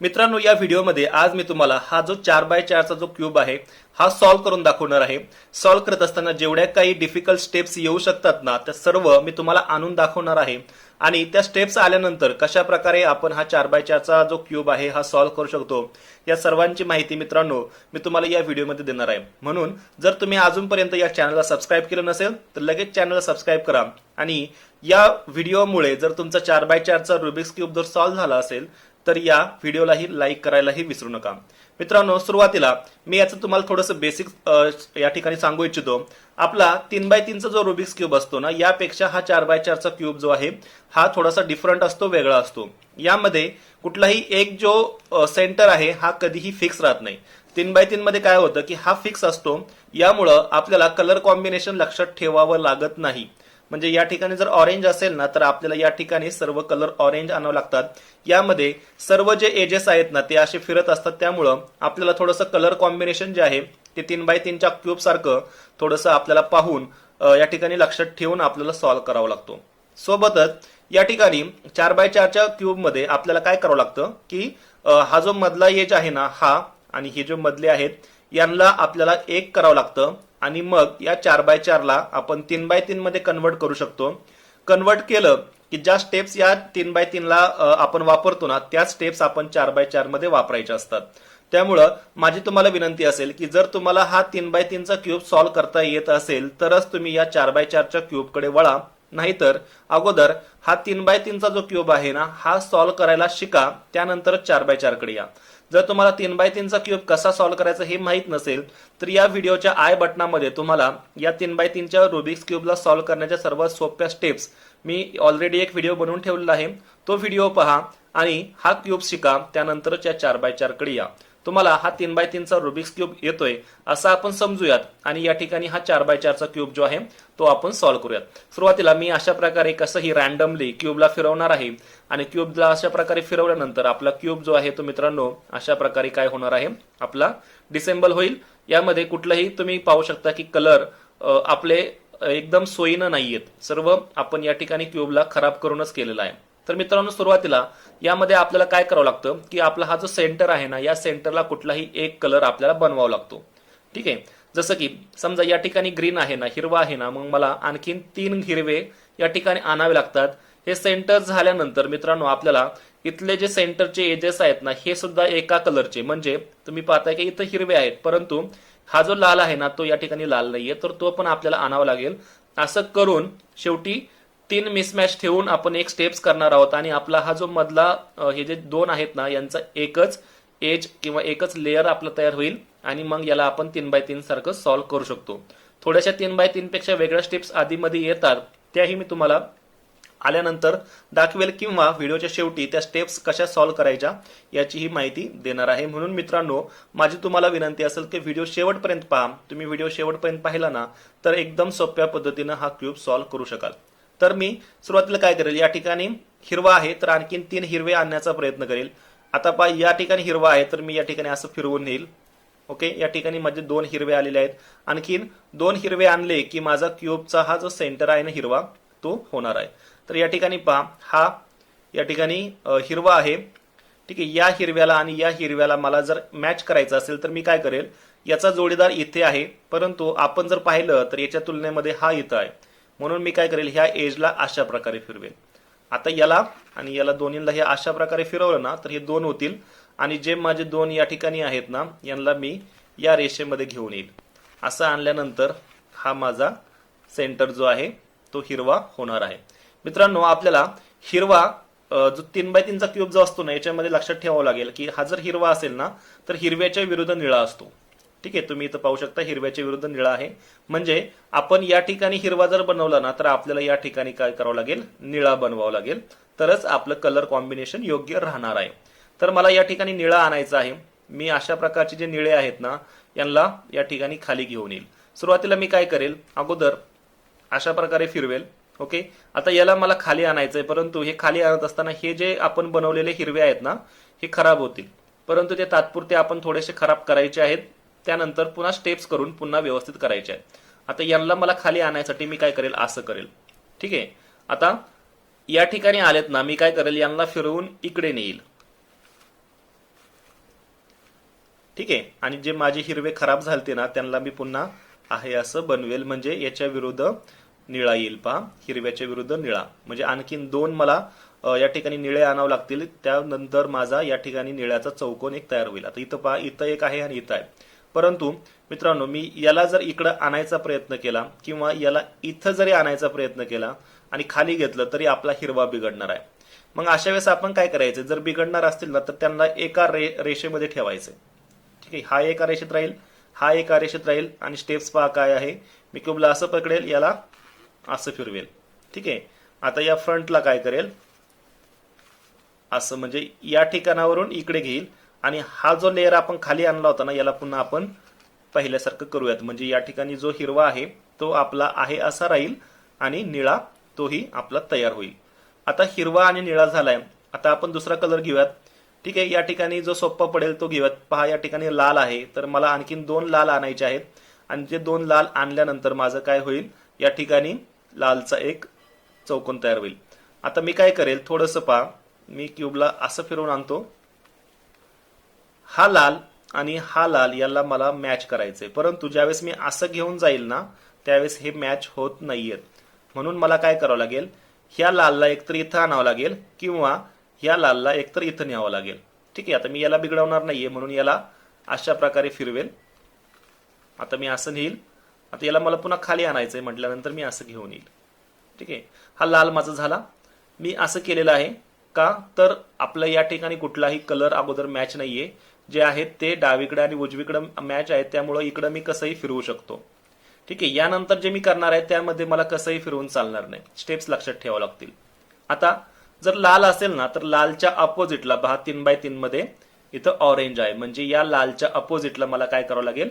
मित्रांनो या व्हिडिओमध्ये आज मी तुम्हाला हा जो चार बाय चारचा जो क्यूब आहे हा सॉल्व्ह करून दाखवणार आहे. सॉल्व्ह करत असताना जेवढ्या काही डिफिकल्ट स्टेप्स येऊ शकतात ना त्या सर्व मी तुम्हाला आणून दाखवणार आहे. आणि त्या स्टेप्स आल्यानंतर कशा प्रकारे आपण हा चार बाय चारचा जो क्यूब आहे हा सॉल्व्ह करू शकतो या सर्वांची माहिती मित्रांनो मी तुम्हाला या व्हिडिओमध्ये देणार आहे. म्हणून जर तुम्ही अजूनपर्यंत या चॅनलला सबस्क्राईब केलं नसेल तर लगेच चॅनलला सबस्क्राईब करा. आणि या व्हिडिओमुळे जर तुमचा चार बाय चारचा रुबिक्स क्यूब जर सॉल्व्ह झाला असेल तर या व्हिडिओलाही लाईक करायलाही विसरू नका. मित्रांनो सुरुवातीला मी याचं तुम्हाला थोडंसं बेसिक या ठिकाणी सांगू इच्छितो. आपला तीन बाय तीनचा जो रुबिक्स क्यूब असतो ना यापेक्षा हा चार बाय चारचा क्यूब जो आहे हा थोडासा डिफरंट असतो वेगळा असतो. यामध्ये कुठलाही एक जो सेंटर आहे हा कधीही फिक्स राहत नाही. तीन बाय तीन मध्ये काय होतं की हा फिक्स असतो यामुळं आपल्याला कलर कॉम्बिनेशन लक्षात ठेवावं लागत नाही. म्हणजे या ठिकाणी जर ऑरेंज असेल ना तर आपल्याला या ठिकाणी सर्व कलर ऑरेंज आणावं लागतात. यामध्ये सर्व जे एजेस आहेत ना ते असे फिरत असतात. त्यामुळं आपल्याला थोडंसं कलर कॉम्बिनेशन जे आहे ते तीन बाय तीनच्या क्यूब सारखं थोडंसं आपल्याला पाहून या ठिकाणी लक्षात ठेवून आपल्याला सॉल्व्ह करावा लागतो. सोबतच या ठिकाणी चार बाय चारच्या क्यूबमध्ये आपल्याला काय करावं लागतं? की हा जो मधला एज आहे ना हा आणि हे जे मधले आहेत यांना आपल्याला एक करावं लागतं. आणि मग या चार बाय चारला आपण तीन बाय तीन मध्ये कन्वर्ट करू शकतो. कन्वर्ट केलं की ज्या स्टेप्स या तीन बाय तीनला आपण वापरतो ना त्या स्टेप्स आपण चार बाय चारमध्ये वापरायच्या असतात. त्यामुळं माझी तुम्हाला विनंती असेल की जर तुम्हाला हा तीन बाय तीनचा क्यूब सॉल्व्ह करता येत असेल तरच तुम्ही या चार बाय चारच्या क्यूबकडे वळा. नाहीतर अगोदर हा तीन बाय तीनचा जो क्यूब आहे ना हा सॉल्व्ह करायला शिका त्यानंतर चार बाय चारकडे या. जर तुम्हाला तीन बाय तीनचा क्यूब कसा सॉल्व्ह करायचा हे माहीत नसेल तर या व्हिडिओच्या आय बटनामध्ये तुम्हाला या तीन बाय तीनच्या रुबिक्स क्यूबला सॉल्व्ह करण्याच्या सर्वात सोप्या स्टेप्स मी ऑलरेडी एक व्हिडिओ बनवून ठेवलेला आहे. तो व्हिडिओ पहा आणि हा क्यूब शिका त्यानंतरच या चार बाय चारकडे या. तुम्हाला हा तीन बाय तीनचा रुबिक्स क्यूब येतोय असं आपण समजूयात. आणि या ठिकाणी हा चार बाय चारचा क्यूब जो आहे तो आपण सॉल्व्ह करूयात. सुरुवातीला मी अशा प्रकारे कसंही रॅन्डमली क्यूबला फिरवणार आहे आणि क्यूबला अशा प्रकारे फिरवल्यानंतर आपला क्यूब जो आहे तो मित्रांनो अशा प्रकारे काय होणार आहे आपला डिसेंबल होईल. यामध्ये कुठलाही तुम्ही पाहू शकता की कलर आपले एकदम सोयीनं नाहीयेत. सर्व आपण या ठिकाणी क्यूबला खराब करूनच केलेला आहे. तर मित्रांनो सुरुवातीला यामध्ये आपल्याला काय करावं लागतं की आपला हा जो सेंटर आहे ना या सेंटरला कुठलाही एक कलर आपल्याला बनवावा लागतो. ठीक आहे? जसं की समजा या ठिकाणी ग्रीन आहे ना हिरवा आहे ना मग मला आणखीन तीन हिरवे या ठिकाणी आणावे लागतात. हे सेंटर झाल्यानंतर मित्रांनो आपल्याला इथले जे सेंटरचे एजेस आहेत ना हे सुद्धा एका कलरचे म्हणजे तुम्ही पाहताय की इथं हिरवे आहेत परंतु हा जो लाल आहे ना तो या ठिकाणी लाल नाहीये तर तो पण आपल्याला आणावा लागेल. असं करून शेवटी तीन मिसमॅच ठेवून आपण एक स्टेप्स करणार आहोत. आणि आपला हा जो मधला हे जे दोन आहेत ना यांचा एकच एज किंवा एकच लेअर आपलं तयार होईल. आणि मग याला आपण तीन बाय तीन सारखं सॉल्व्ह करू शकतो. थोड्याशा तीन बाय तीन पेक्षा वेगळ्या स्टेप्स आधीमध्ये येतात. त्याही मी तुम्हाला आल्यानंतर दाखवेल किंवा व्हिडिओच्या शेवटी त्या स्टेप्स कशा सॉल्व्ह करायच्या याचीही माहिती देणार आहे. म्हणून मित्रांनो माझी तुम्हाला विनंती असेल की व्हिडिओ शेवटपर्यंत पहा. तुम्ही व्हिडिओ शेवटपर्यंत पाहिला ना तर एकदम सोप्या पद्धतीनं हा क्यूब सॉल्व्ह करू शकाल. तर मी सुरुवातीला काय करेल या ठिकाणी हिरवा आहे तर आणखीन तीन हिरवे आणण्याचा प्रयत्न करेल. आता पहा या ठिकाणी हिरवा आहे तर मी या ठिकाणी असं फिरवून नेईल. ओके? या ठिकाणी माझे दोन हिरवे आलेले आहेत. आणखीन दोन हिरवे आणले की माझा क्यूबचा हा जो सेंटर आहे ना हिरवा तो होणार आहे. तर या ठिकाणी पहा हा या ठिकाणी हिरवा आहे. ठीक आहे या हिरव्याला आणि या हिरव्याला मला जर मॅच करायचं असेल तर मी काय करेल याचा जोडीदार इथे आहे. परंतु आपण जर पाहिलं तर याच्या तुलनेमध्ये हा इथं आहे. म्हणून मी काय करेल ह्या एजला अशा प्रकारे फिरवेल आता याला आणि याला दोन्हीला हे अशा प्रकारे फिरवलं ना तर हे दोन होतील. आणि जे माझे दोन या ठिकाणी आहेत ना यांना मी या रेषेमध्ये घेऊन येईल. असं आणल्यानंतर हा माझा सेंटर जो आहे तो हिरवा होणार आहे. मित्रांनो आपल्याला हिरवा जो तीन बाय तीनचा क्यूब जो असतो ना याच्यामध्ये लक्षात ठेवावं लागेल की हा जर हिरवा असेल ना तर हिरव्याच्या विरुद्ध निळा असतो. ठीक आहे तुम्ही इथं पाहू शकता हिरव्याच्या विरुद्ध निळा आहे. म्हणजे आपण या ठिकाणी हिरवा जर बनवला ना तर आपल्याला या ठिकाणी काय करावं लागेल? निळा बनवावं लागेल. तरच आपलं कलर कॉम्बिनेशन योग्य राहणार आहे. तर मला या ठिकाणी निळा आणायचा आहे. मी अशा प्रकारचे जे निळे आहेत ना यांना या ठिकाणी खाली घेऊन येईल. सुरुवातीला मी काय करेल? अगोदर अशा प्रकारे फिरवेल. ओके? आता याला मला खाली आणायचंय परंतु हे खाली आणत असताना हे जे आपण बनवलेले हिरवे आहेत ना हे खराब होतील. परंतु ते तात्पुरते आपण थोडेसे खराब करायचे आहेत. त्यानंतर पुन्हा स्टेप्स करून पुन्हा व्यवस्थित करायचे आहेत. आता यांना मला खाली आणायसाठी मी काय करेल? असं करेल. ठीक आहे? आता या ठिकाणी आलेत ना मी काय करेल? यांना फिरवून इकडे नेईल. ठीक आहे? आणि जे माझे हिरवे खराब झालते ना त्यांना मी पुन्हा आहे असं बनवेल. म्हणजे याच्या विरुद्ध निळा येईल. पहा हिरव्याच्या विरुद्ध निळा. म्हणजे आणखीन दोन मला या ठिकाणी निळे आणावं लागतील. त्यानंतर माझा या ठिकाणी निळ्याचा चौकोन एक तयार होईल. आता इथं पहा इथं एक आहे आणि इथं आहे. परंतु मित्रांनो मी याला जर इकडं आणायचा प्रयत्न केला किंवा याला इथं जरी आणायचा प्रयत्न केला आणि खाली घेतलं तरी आपला हिरवा बिघडणार आहे. मग अशा वेळेस आपण काय करायचं? जर बिघडणार असतील ना तर त्यांना एका रे रेषेमध्ये ठेवायचे. ठीक आहे? हा एका रेषेत राहील हा एका रेषेत राहील आणि स्टेप्स पहा काय आहे. मी क्यूबला असं पकडेल याला असं फिरवेल. ठीक आहे? आता या फ्रंटला काय करेल? असं म्हणजे या ठिकाणावरून इकडे घेईल. आणि हा जो लेअर आपण खाली आणला होता ना याला पुन्हा आपण पहिल्यासारखं करूयात. म्हणजे या ठिकाणी जो हिरवा आहे तो आपला आहे असा राहील आणि निळा तोही आपला तयार होईल. आता हिरवा आणि निळा झालाय. आता आपण दुसरा कलर घेऊयात. ठीक आहे या ठिकाणी जो सोप्पा पडेल तो घेऊयात. पहा या ठिकाणी लाल आहे. तर मला आणखीन दोन लाल आणायचे आहेत. आणि जे दोन लाल आणल्यानंतर माझं काय होईल? या ठिकाणी लालचा एक चौकोन तयार होईल. आता मी काय करेल? थोडंसं पहा. मी क्यूबला असं फिरवून आणतो. हा लाल आणि हा लाल याला मला मॅच करायचंय. परंतु ज्यावेळेस मी असं घेऊन जाईल ना त्यावेळेस हे मॅच होत नाहीयेत. म्हणून मला काय करावं लागेल? ह्या लालला एकतर इथं आणावं लागेल किंवा ह्या लालला एकतर इथं न्यावं लागेल. ठीक आहे आता मी याला बिघडवणार नाहीये म्हणून याला अशा प्रकारे फिरवेल. आता मी असं नेईल. आता याला मला पुन्हा खाली आणायचंय म्हटल्यानंतर मी असं घेऊन येईल. ठीक आहे हा लाल माझा झाला. मी असं केलेलं आहे का? तर आपलं या ठिकाणी कुठलाही कलर अगोदर मॅच नाहीये. जे आहेत ते डावीकडे आणि उजवीकडे मॅच आहेत त्यामुळं इकडं मी कसंही फिरवू शकतो. ठीक आहे यानंतर जे मी करणार आहे त्यामध्ये मला कसंही फिरवून चालणार नाही. स्टेप्स लक्षात ठेवावं लागतील. आता जर लाल असेल ना तर लालच्या अपोजिटला पहा तीन बाय तीन मध्ये इथं ऑरेंज आहे. म्हणजे या लालच्या अपोजिटला मला काय करावं लागेल?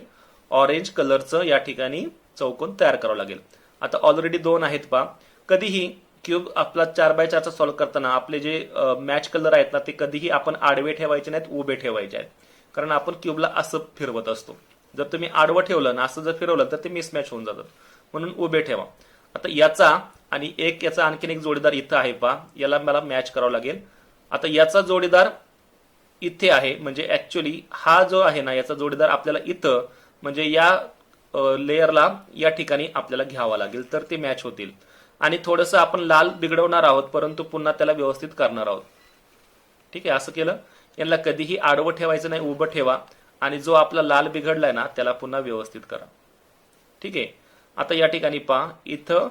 ऑरेंज कलरचं या ठिकाणी चौकोन तयार करावं लागेल. आता ऑलरेडी दोन आहेत पहा. कधीही क्यूब आपला चार बाय चारचा सॉल्व्ह करताना आपले जे मॅच कलर आहेत ना ते कधीही आपण आडवे ठेवायचे नाहीत उभे ठेवायचे आहेत. कारण आपण क्यूबला असं फिरवत असतो. जर तुम्ही आडवं ठेवलं ना असं जर फिरवलं तर ते मिसमॅच होऊन जातात म्हणून उभे ठेवा. आता याचा आणि एक याचा आणखीन एक जोडीदार इथं आहे पहा. याला मला मॅच करावं लागेल. आता याचा जोडीदार इथे आहे. म्हणजे ऍक्च्युली हा जो आहे ना याचा जोडीदार आपल्याला इथं म्हणजे या लेअरला या ठिकाणी आपल्याला घ्यावा लागेल. तर ते मॅच होतील. आणि थोडंसं आपण लाल बिघडवणार आहोत परंतु पुन्हा त्याला व्यवस्थित करणार आहोत. ठीक आहे असं केलं. यांना कधीही आडवं ठेवायचं नाही उभं ठेवा. आणि जो आपला लाल बिघडलाय ना त्याला पुन्हा व्यवस्थित करा. ठीक आहे? आता या ठिकाणी पहा. इथं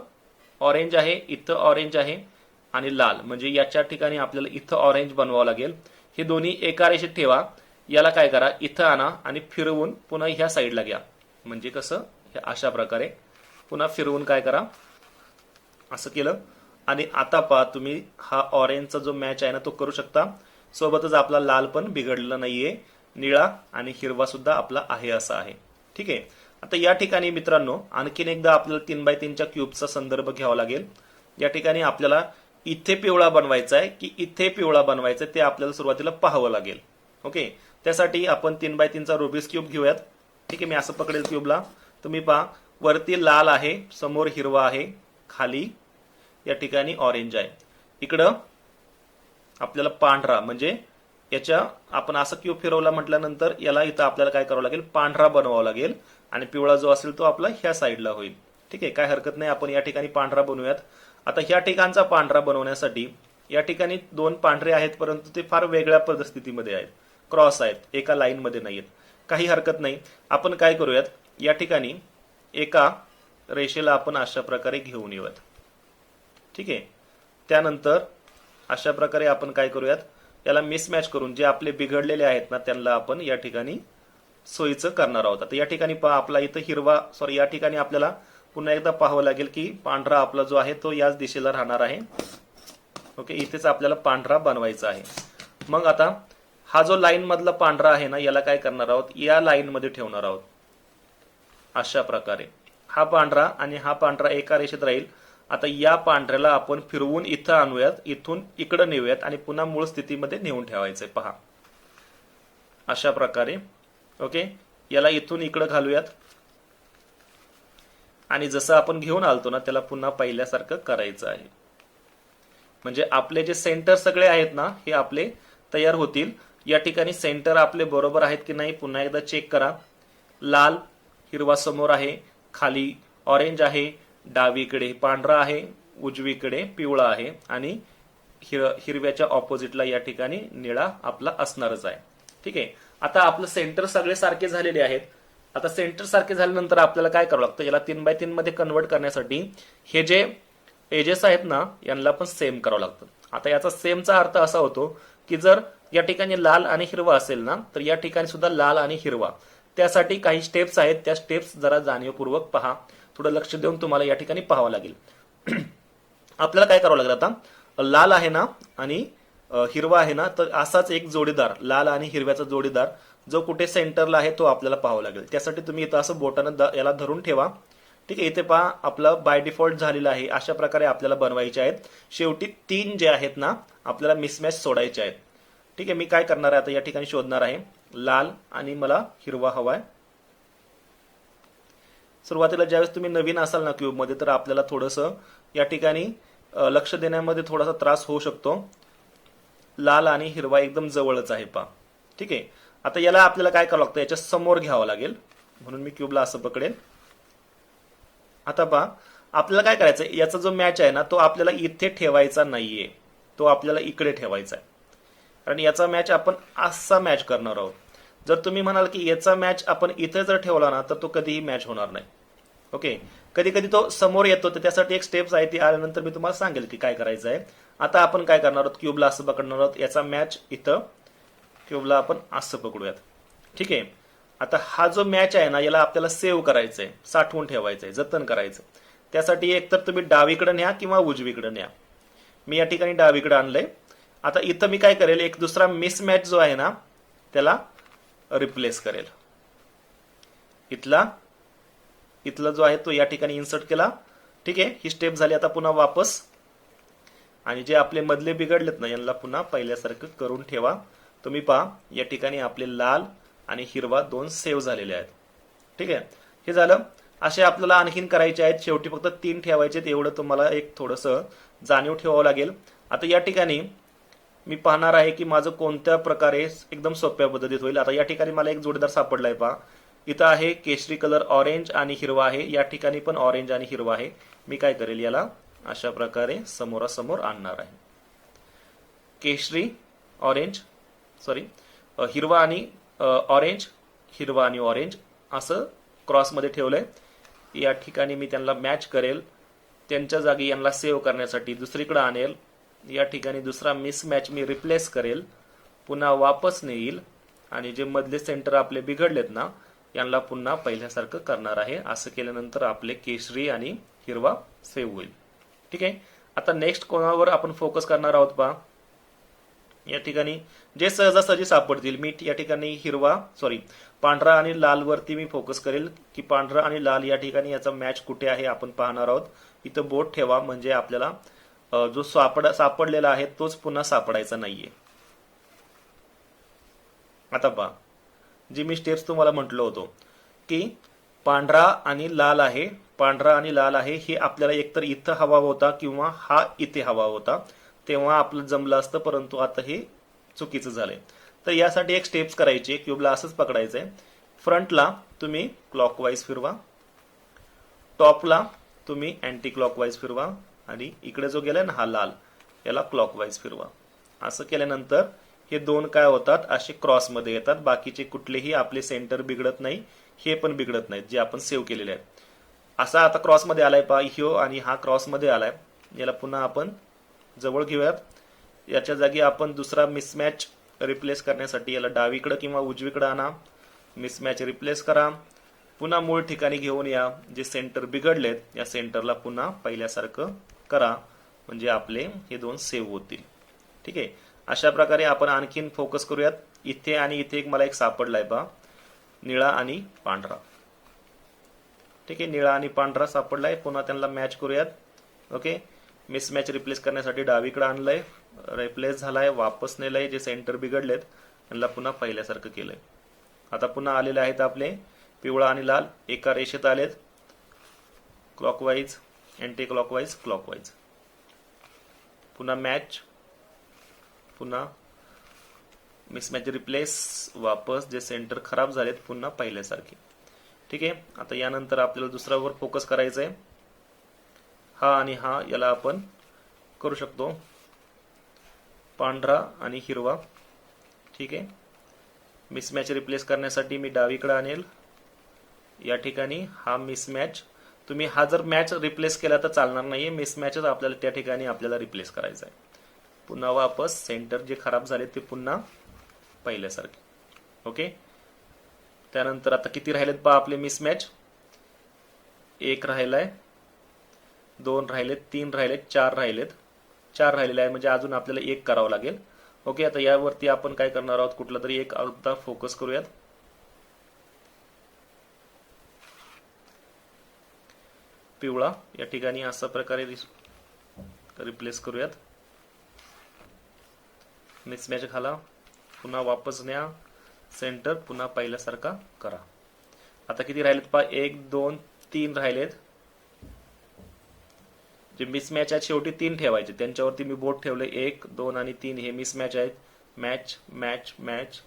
ऑरेंज आहे इथं ऑरेंज आहे आणि लाल. म्हणजे याच्या ठिकाणी आपल्याला इथं ऑरेंज बनवावं लागेल. हे दोन्ही एका रेषेत ठेवा. याला काय करा? इथं आणा आणि फिरवून पुन्हा ह्या साईडला घ्या. म्हणजे कसं? हे अशा प्रकारे. पुन्हा फिरवून काय करा? असं केलं. आणि आता पहा तुम्ही हा ऑरेंजचा जो मॅच आहे ना तो करू शकता. सोबतच आपला लाल पण बिघडलेला नाहीये निळा आणि हिरवा सुद्धा आपला आहे असा आहे. ठीक आहे? आता या ठिकाणी मित्रांनो आणखीन एकदा आपल्याला तीन बाय तीनच्या क्यूबचा संदर्भ घ्यावा लागेल. या ठिकाणी आपल्याला इथे पिवळा बनवायचा आहे की इथे पिवळा बनवायचा आहे ते आपल्याला सुरुवातीला पाहावं लागेल. ओके? त्यासाठी आपण तीन बाय तीनचा रुबिक्स क्यूब घेऊयात. ठीक आहे? मी असं पकडेल क्यूबला. तुम्ही पहा वरती लाल आहे समोर हिरवा आहे खाली या ठिकाणी ऑरेंज आहे. इकडं आपल्याला पांढरा म्हणजे याच्या आपण असं क्यूब फिरवला म्हटल्यानंतर याला इथं आपल्याला काय करावं लागेल? पांढरा बनवावा लागेल. आणि पिवळा जो असेल तो आपला ह्या साईडला होईल. ठीक आहे? काय हरकत नाही. आपण या ठिकाणी पांढरा बनवूयात. आता ह्या ठिकाणचा पांढरा बनवण्यासाठी या ठिकाणी दोन पांढरे आहेत परंतु ते फार वेगळ्या परिस्थितीमध्ये आहेत. क्रॉस आहेत. एका लाईनमध्ये नाही नाहीत काही हरकत नाही. आपण काय करूयात? या ठिकाणी एका रेषेला आपण अशा प्रकारे घेऊन येऊयात. ठीक आहे? त्यानंतर अशा प्रकारे आपण काय करूयात? याला मिसमॅच करून जे आपले बिघडलेले आहेत ना त्यांना आपण या ठिकाणी सोयीचं करणार आहोत. आता या ठिकाणी पहा आपला इथं हिरवा सॉरी या ठिकाणी आपल्याला पुन्हा एकदा पाहावं लागेल की पांढरा आपला जो आहे तो याच दिशेला राहणार आहे. ओके इथेच आपल्याला पांढरा बनवायचा आहे. मग आता हा जो लाईन मधला पांढरा आहे ना याला काय करणार आहोत? या लाईन मध्ये ठेवणार आहोत. अशा प्रकारे. हा पांढरा आणि हा पांढरा एका रेषेत राहील. आता या पांढऱ्याला आपण फिरवून इथं आणूयात इथून इकडं नेऊयात आणि पुन्हा मूळ स्थितीमध्ये नेऊन ठेवायचंय पहा. अशा प्रकारे. ओके? याला इथून इकडं घालूयात. आणि जसं आपण घेऊन आलतो ना त्याला पुन्हा पहिल्यासारखं करायचं आहे. म्हणजे आपले जे सेंटर सगळे आहेत ना हे आपले तयार होतील. या ठिकाणी सेंटर आपले बरोबर आहेत की नाही पुन्हा एकदा चेक करा. लाल हिरवा समोर आहे खाली ऑरेंज आहे डावीकडे पांढरा आहे उजवीकडे पिवळा आहे आणि हिर हिरव्याच्या ऑपोजिटला या ठिकाणी निळा आपला असणारच आहे. ठीक आहे? आता आपलं सेंटर सगळे सारखे झालेले आहेत. आता सेंटर सारखे झाल्यानंतर आपल्याला काय करावं लागतं? याला तीन बाय तीन मध्ये कन्वर्ट करण्यासाठी हे जे एजेस आहेत ना यांना पण सेम करावं लागतं. आता याचा सेमचा अर्थ असा होतो की जर या ठिकाणी लाल आणि हिरवा असेल ना तर या ठिकाणी सुद्धा लाल आणि हिरवा. त्यासाठी काही स्टेप्स आहेत. त्या स्टेप्स जरा जाणीवपूर्वक पहा. थोडं लक्ष देऊन तुम्हाला या ठिकाणी पाहावं लागेल. आपल्याला काय करावं लागेल आता? लाल आहे ना आणि हिरवा आहे ना तर असाच एक जोडीदार लाल आणि हिरव्याचा जोडीदार जो कुठे सेंटरला आहे तो आपल्याला पाहावा लागेल. त्यासाठी तुम्ही इथं असं बोटानं द- याला धरून ठेवा. ठीक आहे इथे पहा आपलं बाय डिफॉल्ट झालेलं आहे. अशा प्रकारे आपल्याला बनवायचे आहेत. शेवटी तीन जे आहेत ना आपल्याला मिसमॅच सोडायचे आहेत. ठीक आहे मी काय करणार आहे आता या ठिकाणी शोधणार आहे. लाल आणि मला हिरवा हवा आहे सुरुवातीला ज्यावेळेस तुम्ही नवीन असाल ना क्यूबमध्ये तर आपल्याला थोडंसं या ठिकाणी लक्ष देण्यामध्ये थोडासा त्रास होऊ शकतो. लाल आणि हिरवा एकदम जवळच आहे पा ठीक आहे? आता याला आपल्याला काय करावं लागतं? याच्या समोर घ्यावं लागेल. म्हणून मी क्यूबला असं पकडेल आता पहा. आपल्याला काय करायचं याचा जो मॅच आहे ना तो आपल्याला इथे ठेवायचा नाहीये. तो आपल्याला इकडे ठेवायचा आहे. कारण याचा मॅच आपण असा मॅच करणार आहोत. जर तुम्ही म्हणाल की याचा मॅच आपण इथे जर ठेवला ना तर तो कधीही मॅच होणार नाही. ओके कधी कधी तो समोर येतो तर त्यासाठी एक स्टेप्स आहे ती आल्यानंतर मी तुम्हाला सांगेल की काय करायचं आहे आता आपण काय करणार आहोत? क्यूबला असं पकडणार आहोत. याचा मॅच इथं क्यूबला आपण असं पकडूयात. ठीक आहे? आता हा जो मॅच आहे ना याला आपल्याला सेव्ह करायचं आहे साठवून ठेवायचं आहे जतन करायचं. त्यासाठी एकतर तुम्ही डावीकडे न्या किंवा उजवीकडे न्या. मी या ठिकाणी डावीकडे आणलंय. आता इथं मी काय करेल? एक दुसरा मिसमॅच जो आहे ना त्याला रिप्लेस करेल. इथला इथला जो आहे तो या ठिकाणी इन्सर्ट केला. ठीक आहे? ही स्टेप झाली आता पुन्हा वापस. आणि जे आपले मधले बिघडलेत ना यांना पुन्हा पहिल्यासारखं करून ठेवा. तुम्ही पहा या ठिकाणी आपले लाल आणि हिरवा दोन सेव्ह झालेले आहेत. ठीक आहे? हे झालं. असे आपल्याला आणखीन करायचे आहेत. शेवटी फक्त तीन ठेवायचे एवढं तुम्हाला एक थोडंसं जाणीव ठेवावं लागेल. आता या ठिकाणी मी पाहणार आहे की माझं कोणत्या प्रकारे एकदम सोप्या पद्धतीत होईल. आता या ठिकाणी मला एक जोडीदार सापडलाय पहा. इथं आहे केशरी कलर ऑरेंज आणि हिरवा आहे. या ठिकाणी पण ऑरेंज आणि हिरवा आहे. मी काय करेल याला? अशा प्रकारे समोरासमोर आणणार आहे. केशरी ऑरेंज सॉरी हिरवा आणि ऑरेंज हिरवा आणि ऑरेंज असं क्रॉसमध्ये ठेवलंय. या ठिकाणी मी त्यांना मॅच करेल. त्यांच्या जागी यांना सेव्ह करण्यासाठी दुसरीकडे आणेल. या ठिकाणी दुसरा मिसमॅच मी रिप्लेस करेल. पुन्हा वापस नेईल. आणि जे मधले सेंटर आपले बिघडलेत ना यांना पुन्हा पहिल्यासारखं करणार आहे. असं केल्यानंतर आपले केशरी आणि हिरवा सेव्ह होईल. ठीक आहे? आता नेक्स्ट कोणावर आपण फोकस करणार आहोत पहा. या ठिकाणी जे सहजासहजी सापडतील मी या ठिकाणी हिरवा सॉरी पांढरा आणि लाल वरती मी फोकस करेल की पांढरा आणि लाल या ठिकाणी याचा मॅच कुठे आहे आपण पाहणार आहोत. इथं बोट ठेवा म्हणजे आपल्याला जो सापड सापडलेला आहे तोच पुन्हा सापडायचा नाहीये. आता पहा. जी मी स्टेप्स तुम्हाला म्हटलो होतो की पांढरा आणि लाल आहे पांढरा आणि लाल आहे हे आपल्याला एकतर इथं हवा होता किंवा हा इथे हवा होता तेव्हा आपलं जमलं असतं परंतु आता हे चुकीचं झालंय. तर यासाठी एक स्टेप्स करायची क्यूबला असंच पकडायचंय. फ्रंटला तुम्ही क्लॉकवाईज फिरवा. टॉपला तुम्ही अँटी क्लॉकवाईज फिरवा. आणि इकडे जो गेलाय ना हा लाल याला क्लॉकवाईज फिरवा. असं केल्यानंतर हे दोन काय होतात? असे क्रॉसमध्ये येतात. बाकीचे कुठलेही आपले सेंटर बिघडत नाही. हे पण बिघडत नाहीत जे आपण सेव्ह केलेले आहेत. असा आता क्रॉसमध्ये आलाय पा ह्यो आणि हा क्रॉसमध्ये आलाय. याला पुन्हा आपण जवळ घेऊयात. याच्या जागी आपण दुसरा मिसमॅच रिप्लेस करण्यासाठी याला डावीकडं किंवा उजवीकडं आणा. मिसमॅच रिप्लेस करा. पुन्हा मूळ ठिकाणी घेऊन या. जे सेंटर बिघडलेत या सेंटरला पुन्हा पहिल्यासारखं करा. म्हणजे आपले हे दोन सेव्ह होतील. ठीक आहे? अशा प्रकारे आपण आणखीन फोकस करूयात. इथे आणि इथे एक मला एक सापडलाय पहा निळा आणि पांढरा. ठीक आहे निळा आणि पांढरा सापडलाय. पुन्हा त्यांना मॅच करूयात. ओके मिसमॅच रिप्लेस करण्यासाठी डावीकडे आणलंय. रिप्लेस झालाय वापस नेलंय. जे सेंटर बिघडलेत त्यांना पुन्हा पहिल्यासारखं केलंय. आता पुन्हा आलेले आहेत आपले पिवळा आणि लाल. एका रेषेत आलेत. क्लॉकवाईज अँटी क्लॉकवाईज क्लॉकवाईज पुन्हा मॅच पुन्हा मिसमॅच रिप्लेस वापस जे सेंटर खराब झालेत पुन्हा पहिल्यासारखे. ठीक आहे? आता यानंतर आपल्याला दुसऱ्यावर फोकस करायचा आहे हा आणि हा याला आपण करू शकतो. पांढरा आणि हिरवा. ठीक आहे? मिसमॅच रिप्लेस करण्यासाठी मी डावीकडे आणेल. या ठिकाणी हा मिसमॅच तुम्ही हा जर मॅच रिप्लेस केला तर चालणार नाही आहे मिसमॅचच आपल्याला त्या ठिकाणी आपल्याला रिप्लेस करायचा आहे पुन्हा वापस सेंटर जे खराब झाले ते पुन्हा पहिल्यासारखे. ओके त्यानंतर आता किती राहिलेत पहा आपले मिसमॅच एक राहिलाय दोन राहिलेत तीन राहिलेत चार राहिलेत. चार राहिलेले आहे म्हणजे अजून आपल्याला एक करावं लागेल. ओके आता यावरती आपण काय करणार आहोत? कुठला तरी एक अर्धा फोकस करूयात. पिवळा या ठिकाणी अशा प्रकारे रिप्लेस करूयात. मिसमॅच घाला पुन्हा वापस न्या. सेंटर पुन्हा पहिल्यासारखा करा. आता किती राहिलेत पहा? एक दोन तीन राहिलेत. जे मिसमॅच आहेत शेवटी तीन ठेवायचे. त्यांच्यावरती मी बोट ठेवले. एक दोन आणि तीन हे मिसमॅच आहेत. मॅच मॅच मॅच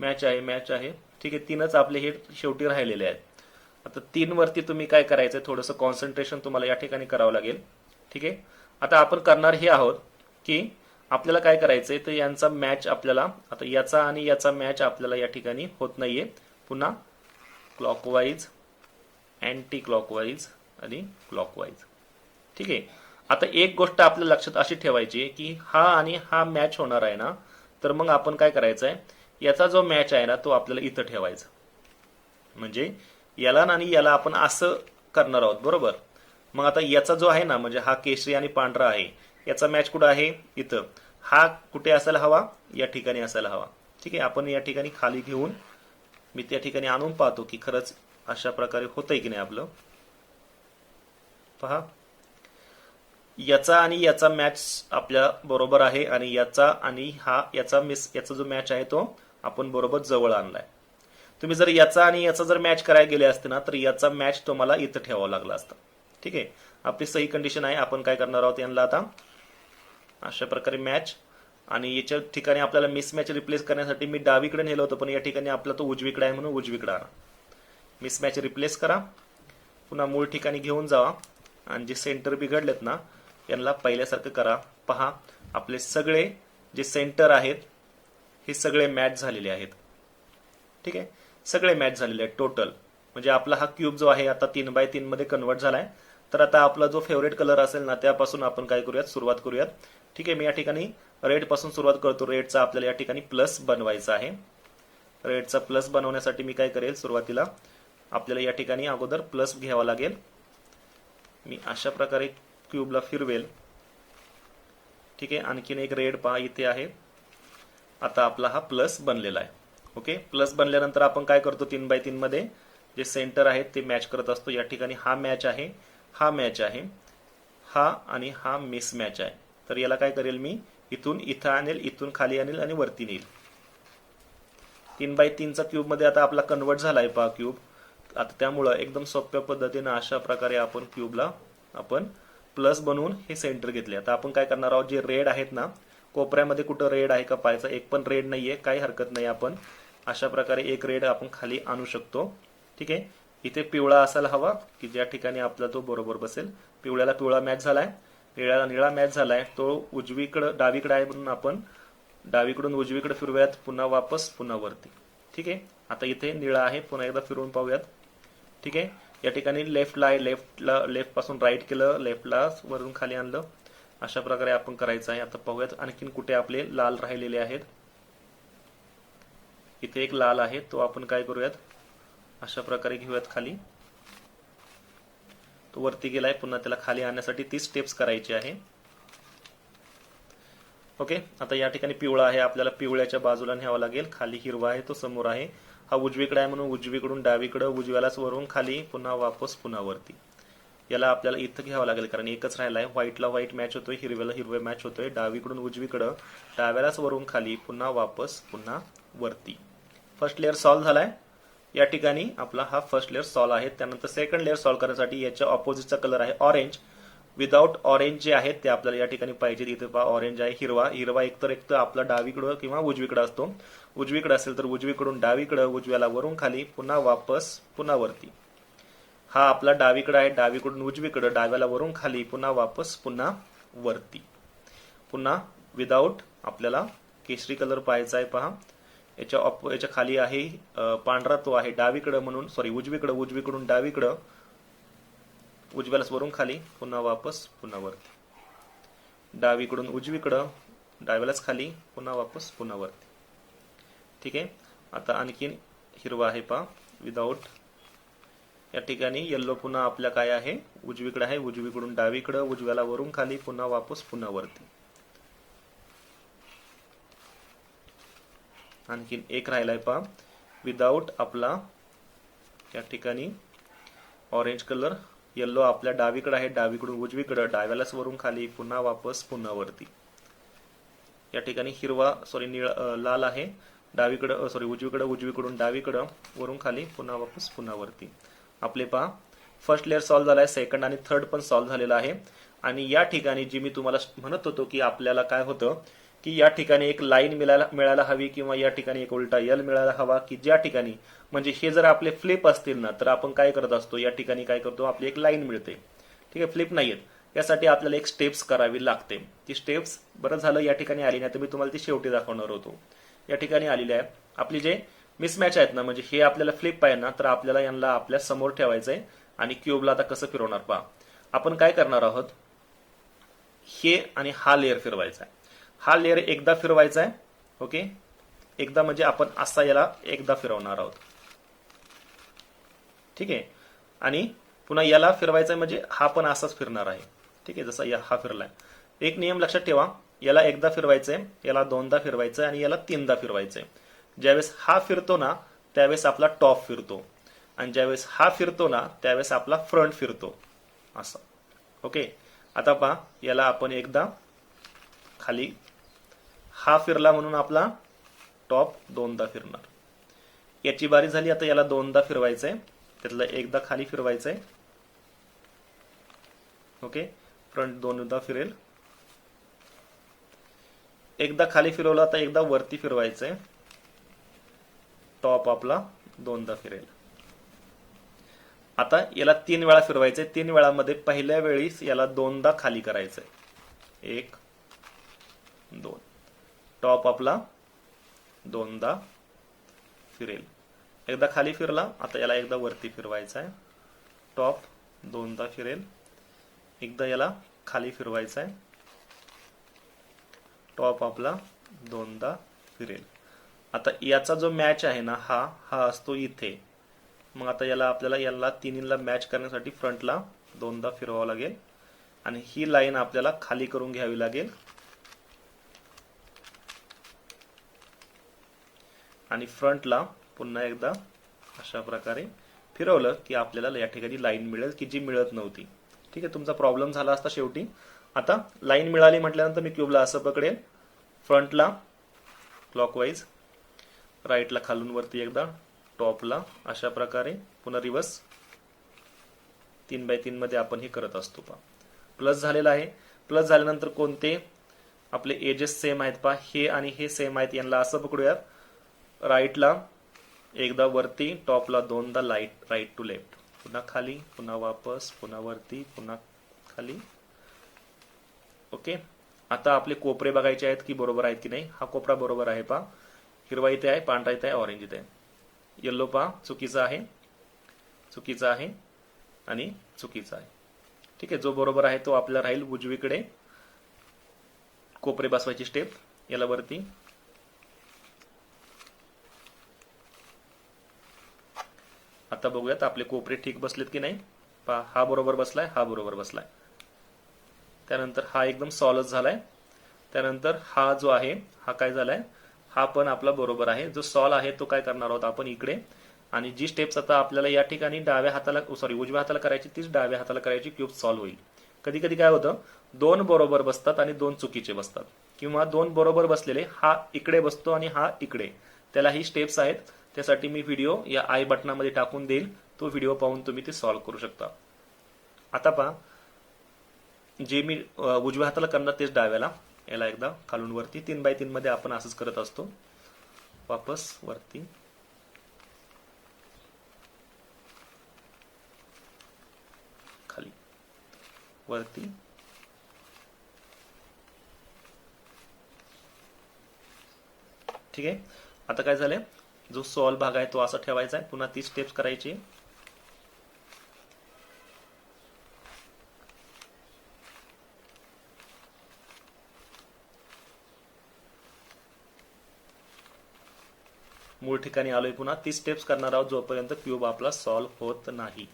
मॅच आहे मॅच आहे. ठीक आहे तीनच आपले हे शेवटी राहिलेले आहेत. आता तीन वरती तुम्ही काय करायचं थोडंसं कॉन्सन्ट्रेशन तुम्हाला या ठिकाणी करावं लागेल. ठीक आहे? आता आपण करणार हे आहोत की आपल्याला काय करायचंय? तर यांचा मॅच आपल्याला आता याचा आणि याचा मॅच आपल्याला या ठिकाणी होत नाहीये. पुन्हा क्लॉकवाईज अँटी क्लॉकवाईज आणि क्लॉकवाईज ठीक आहे? आता एक गोष्ट आपल्या लक्षात अशी ठेवायची आहे की हा आणि हा मॅच होणार आहे ना तर मग आपण काय करायचं आहे याचा जो मॅच आहे ना तो आपल्याला इथं ठेवायचा. म्हणजे याला आणि याला आपण असं करणार आहोत बरोबर? मग आता याचा जो आहे ना म्हणजे हा केशरी आणि पांढरा आहे याचा मॅच कुठं आहे? इथं. हा कुठे असायला हवा? या ठिकाणी असायला हवा. ठीक आहे? आपण या ठिकाणी खाली घेऊन मी त्या ठिकाणी आणून पाहतो की खरंच अशा प्रकारे होतंय की नाही आपलं. पहा. याचा आणि याचा मॅच आपल्या बरोबर आहे आणि याचा आणि हा याचा मिस याचा जो मॅच आहे तो आपण बरोबर जवळ आणलाय. तुम्ही जर याचा आणि याचा जर मॅच करायला गेले असते ना तर याचा मॅच तुम्हाला इथं ठेवावा लागला असता. ठीक आहे? आपली सही कंडिशन आहे. आपण काय करणार आहोत यांना आता? अशा प्रकारे मॅच आणि याच्या ठिकाणी आपल्याला मिसमॅच रिप्लेस करण्यासाठी मी डावीकडे नेलं होतं पण या ठिकाणी आपला तो उजवीकडे आहे म्हणून उजवीकडे आणा. मिसमॅच रिप्लेस करा. पुन्हा मूळ ठिकाणी घेऊन जावा. आणि जे सेंटर बिघडलेत ना यांना पहिल्यासारखं करा. पहा आपले सगळे जे सेंटर आहेत हे सगळे मॅच झालेले आहेत. ठीक आहे? सगळे मॅच झालेले आहेत टोटल म्हणजे आपला हा क्यूब जो आहे आता तीन बाय तीनमध्ये कन्वर्ट झाला आहे तर आता आपला जो फेवरेट कलर असेल ना त्यापासून आपण काय करूयात? सुरुवात करूयात. ठीक आहे मी या ठिकाणी रेडपासून सुरुवात करतो. रेडचा आपल्याला या ठिकाणी प्लस बनवायचा आहे. रेडचा प्लस बनवण्यासाठी मी काय करेल सुरुवातीला आपल्याला या ठिकाणी अगोदर प्लस घ्यावा लागेल. मी अशा प्रकारे क्यूबला फिरवेल. ठीक आहे आणखीन एक रेड पहा इथे आहे. आता आपला हा प्लस बनलेला आहे. ओके प्लस बनल्यानंतर आपण काय करतो तीन बाय तीन मध्ये जे सेंटर आहेत ते मॅच करत असतो. या ठिकाणी हा मॅच आहे हा मॅच आहे हा आणि हा मिस मॅच आहे. तर याला काय करेल मी? इथून इथं आणेल इथून खाली आणेल आणि वरती नेईल. तीन बाय तीनचा क्यूबमध्ये आता आपला कन्वर्ट झालाय पहा क्यूब आता त्यामुळं एकदम सोप्या पद्धतीनं अशा प्रकारे आपण क्यूबला आपण प्लस बनवून हे सेंटर घेतले. आता आपण काय करणार आहोत? जे रेड आहेत ना कोपऱ्यामध्ये कुठं रेड आहे का पाहायचं? एक पण रेड नाहीये काही हरकत नाही आपण. अशा प्रकारे एक रेड आपण खाली आणू शकतो. ठीक आहे? इथे पिवळा असायला हवा की ज्या ठिकाणी आपला तो बरोबर बसेल. पिवळ्याला पिवळा मॅच झालाय. आहे निळा मॅच झालाय. तो उजवीकडं डावीकडे आहे म्हणून आपण डावीकडून उजवीकडे फिरूयात. पुन्हा वापस पुन्हा वरती. ठीक आहे? आता इथे निळा आहे. पुन्हा एकदा फिरून पाहूयात. ठीक आहे? या ठिकाणी लेफ्टला आहे. लेफ्टला लेफ्टपासून राईट केलं. लेफ्टला वरून खाली आणलं. अशा प्रकारे आपण करायचं आहे. आता पाहूयात आणखीन कुठे आपले लाल राहिलेले आहेत. इथे एक लाल आहे. तो आपण काय करूयात? अशा प्रकारे घेऊयात खाली. तो वरती गेलाय पुन्हा त्याला खाली आणण्यासाठी ती स्टेप्स करायची आहे. ओके आता या ठिकाणी पिवळा आहे आपल्याला पिवळ्याच्या बाजूला न्यावा लागेल. खाली हिरवा आहे तो समोर आहे. हा उजवीकडे आहे म्हणून उजवीकडून डावीकडे उजव्यालाच वरून खाली पुन्हा वापस पुन्हा वरती. याला आपल्याला इथं घ्यावं लागेल कारण एकच राहिलाय. व्हाईटला व्हाईट मॅच होतोय हिरव्याला हिरवे मॅच होतोय. डावीकडून उजवीकडं डाव्यालाच वरून खाली पुन्हा वापस पुन्हा वरती. फर्स्ट लेअर सॉल्व्ह झालाय. या ठिकाणी आपला हा फर्स्ट लेअर सॉल्व आहे. त्यानंतर सेकंड लेअर सॉल्व करण्यासाठी याच्या ऑपोजिटचा कलर आहे ऑरेंज विदाऊट ऑरेंज जे आहेत ते आपल्याला या ठिकाणी पाहिजे. इथे पहा ऑरेंज आहे हिरवा. हिरवा एकतर एक तर आपला डावीकडं किंवा उजवीकडे असतो. उजवीकडे असेल तर उजवीकडून डावीकडं उजव्याला वरून खाली पुन्हा वापस पुन्हा वरती. हा आपला डावीकडे आहे डावीकडून उजवीकडे डाव्याला वरून खाली पुन्हा वापस पुन्हा वरती. पुन्हा विदाऊट आपल्याला केशरी कलर पाहायचा आहे पहा. याच्या ऑप याच्या खाली आहे पांढरा तो आहे डावीकडं म्हणून सॉरी उजवीकडं उजवीकडून डावीकडं उजव्यालाच वरून खाली पुन्हा वापस पुन्हा वरती. डावीकडून उजवीकडं डाव्यालाच खाली पुन्हा वापस पुन्हा वरती. ठीक आहे? आता आणखीन हिरवा आहे पहा विदाऊट या ठिकाणी येल्लो पुन्हा आपल्या काय आहे? उजवीकडे आहे उजवीकडून डावीकडं उजव्याला वरून खाली पुन्हा वापस पुन्हा वरती. आणखीन एक राहिलाय पहा. विदाऊट आपला या ठिकाणी ऑरेंज कलर येल्लो आपल्या डावीकडे आहे डावीकडून उजवीकडं डाव्यालाच वरून खाली पुन्हा वापस पुन्हा वरती. या ठिकाणी हिरवा सॉरी निळ लाल आहे. डावीकडं सॉरी उजवीकडं उजवीकडून डावीकडं वरून खाली पुन्हा वापस पुन्हा वरती. आपले पहा. फर्स्ट लेअर सॉल्व्ह झाला आहे सेकंड आणि थर्ड पण सॉल्व्ह झालेला आहे. आणि या ठिकाणी जी मी तुम्हाला म्हणत होतो की आपल्याला काय होतं की या ठिकाणी एक लाईन मिळायला मिळायला हवी किंवा या ठिकाणी एक उलटा यल मिळायला हवा की ज्या ठिकाणी म्हणजे हे जर आपले फ्लिप असतील ना तर आपण काय करत असतो या ठिकाणी काय करतो आपली एक लाईन मिळते. ठीक आहे फ्लिप नाहीयेत. यासाठी आपल्याला एक स्टेप्स करावी लागते. ती स्टेप्स बरं झालं या ठिकाणी आली नाही तर मी तुम्हाला ती शेवटी दाखवणार होतो. या ठिकाणी आलेली आहे. आपली जे मिसमॅच आहेत ना म्हणजे हे आपल्याला फ्लिप आहे ना तर आपल्याला यांना आपल्यासमोर ठेवायचंय आणि क्यूबला आता कसं फिरवणार पहा. आपण काय करणार आहोत? हे आणि हा लेअर फिरवायचा आहे. हा लेअर एकदा फिरवायचा आहे ओके एकदा म्हणजे आपण असा याला एकदा फिरवणार आहोत. ठीक आहे? आणि पुन्हा याला फिरवायचा आहे म्हणजे हा पण असाच फिरणार आहे. ठीक आहे? जसा या हा फिरलाय. एक नियम लक्षात ठेवा याला एकदा फिरवायचंय याला दोनदा फिरवायचंय आणि याला तीनदा फिरवायचंय. ज्यावेळेस हा फिरतो ना त्यावेळेस आपला टॉप फिरतो. आणि ज्यावेळेस हा फिरतो ना त्यावेळेस आपला फ्रंट फिरतो. असं. ओके आता पहा याला आपण एकदा खाली हा फिरला म्हणून आपला टॉप दोनदा फिरणार. याची बारी झाली आता याला दोनदा फिरवायचंय. त्यातलं एकदा खाली फिरवायचंय. ओके? फ्रंट दोनदा फिरेल. एकदा खाली फिरवला तर एकदा वरती फिरवायचंय. टॉप आपला दोनदा फिरेल. आता याला तीन वेळा फिरवायचंय. तीन वेळामध्ये पहिल्या वेळीस याला दोनदा खाली करायचंय. एक दोन. टॉप आपला. दोनदा फिरेल. एकदा खाली फिरला आता याला एकदा वरती फिरवायचा आहे. टॉप दोनदा फिरेल. एकदा याला खाली फिरवायचा आहे. टॉप आपला दोनदा फिरेल. आता याचा जो मॅच आहे ना हा हा असतो इथे. मग आता याला आपल्याला याला तिन्हीला मॅच करण्यासाठी फ्रंटला दोनदा फिरवावं लागेल. आणि ही लाईन आपल्याला खाली करून घ्यावी लागेल. आणि फ्रंटला पुन्हा एकदा अशा प्रकारे फिरवलं की आपल्याला या ठिकाणी लाईन मिळेल की जी मिळत नव्हती. ठीक आहे तुमचा प्रॉब्लेम झाला असता शेवटी. आता लाईन मिळाली म्हटल्यानंतर मी क्यूबला असं पकडेल. फ्रंटला क्लॉकवाईज राईटला खालून वरती एकदा टॉपला अशा प्रकारे पुन्हा रिवर्स तीन बाय तीन मध्ये आपण हे करत असतो पा प्लस झालेला आहे. प्लस झाल्यानंतर कोणते? आपले एजेस सेम आहेत पा हे आणि हे सेम आहेत. यांना असं पकडूयात. राईटला एकदा वरती टॉपला दोनदा लाइट राईट टू लेफ्ट पुन्हा खाली पुन्हा वापस पुन्हा वरती पुन्हा खाली. ओके आता आपले कोपरे बघायचे आहेत की बरोबर आहेत की नाही? हा कोपरा बरोबर आहे पा हिरवा इथे आहे पांढरा इथे आहे ऑरेंज इथे आहे. येल्लो पा चुकीचा आहे. चुकीचा आहे आणि चुकीचा आहे. ठीक आहे जो बरोबर आहे तो आपला राहील उजवीकडे. कोपरे बसवायची स्टेप याला वरती. आता बघूयात आपले कोपरे ठीक बसलेत की नाही? पहा हा बरोबर बसलाय हा बरोबर बसलाय. त्यानंतर हा एकदम सॉलच झालाय. त्यानंतर हा जो आहे हा काय झालाय? हा पण आपला बरोबर आहे. जो सॉल आहे तो काय करणार आहोत आपण इकडे? आणि जी स्टेप्स आता आपल्याला या ठिकाणी डाव्या हाताला सॉरी उजव्या हाताला करायची तीच डाव्या हाताला करायची क्यूब सॉल्व्ह होईल. कधी कधी काय होतं? दोन बरोबर बसतात आणि दोन चुकीचे बसतात. किंवा दोन बरोबर बसलेले हा इकडे बसतो आणि हा इकडे. त्याला ही स्टेप्स आहेत. त्यासाठी मी व्हिडिओ या आय बटनामध्ये टाकून देईल. तो व्हिडिओ पाहून तुम्ही ते सॉल्व्ह करू शकता. आता पहा. जे मी उजव्या हाताला करणार तेच डाव्याला. याला एकदा खालून वरती तीन बाय तीन मध्ये आपण असंच करत असतो. वापस वरती. खाली. वरती. ठीक आहे? आता काय झालंय? जो सॉल्व भाग आहे तो असा ठेवायचा आहे. पुन्हा ती स्टेप्स करायची. मूळ ठिकाणी आलोय पुन्हा. ती स्टेप्स करणार आहोत जोपर्यंत क्यूब आपला सॉल्व्ह होत नाही.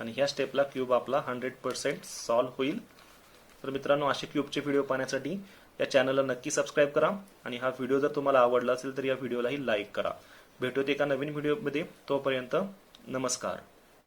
आणि ह्या स्टेपला क्यूब आपला हंड्रेड पर्सेंट सॉल्व्ह होईल. तर मित्रांनो असे क्यूबचे व्हिडिओ पाहण्यासाठी या चॅनलला नक्की सबस्क्राईब करा आणि हा व्हिडिओ जर तुम्हाला आवडला असेल तर या व्हिडिओलाही लाईक करा. भेटूत एका नवीन व्हिडिओमध्ये तोपर्यंत नमस्कार.